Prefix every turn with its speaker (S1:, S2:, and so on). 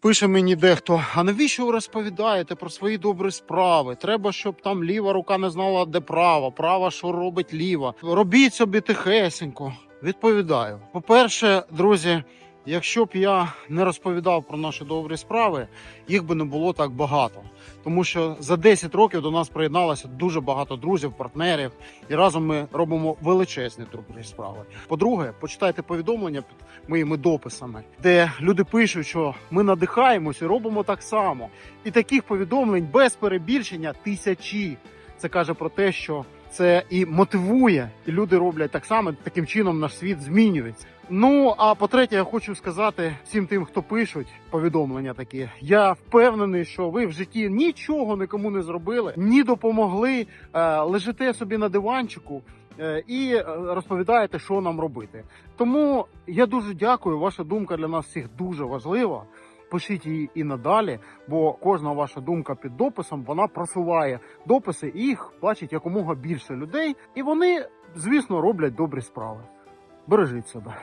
S1: Пише мені дехто: а навіщо ви розповідаєте про свої добрі справи? Треба, щоб там ліва рука не знала, де права, права, що робить ліва. Робіть собі тихесенько. Відповідаю. По-перше, друзі, якщо б я не розповідав про наші добрі справи, їх би не було так багато. Тому що за 10 років до нас приєдналося дуже багато друзів, партнерів, і разом ми робимо величезні добрі справи. По-друге, почитайте повідомлення під моїми дописами, де люди пишуть, що ми надихаємося і робимо так само. І таких повідомлень без перебільшення тисячі. Це каже про те, що це і мотивує, і люди роблять так само. Таким чином наш світ змінюється. Ну а по-третє, я хочу сказати всім тим, хто пишуть повідомлення такі. Я впевнений, що ви в житті нічого нікому не зробили, ні допомогли. Е, лежите собі на диванчику е, і е, розповідаєте, що нам робити. Тому я дуже дякую. Ваша думка для нас всіх дуже важлива. Пишіть її і надалі, бо кожна ваша думка під дописом вона просуває дописи, і їх бачить якомога більше людей, і вони, звісно, роблять добрі справи. Бережіть себе.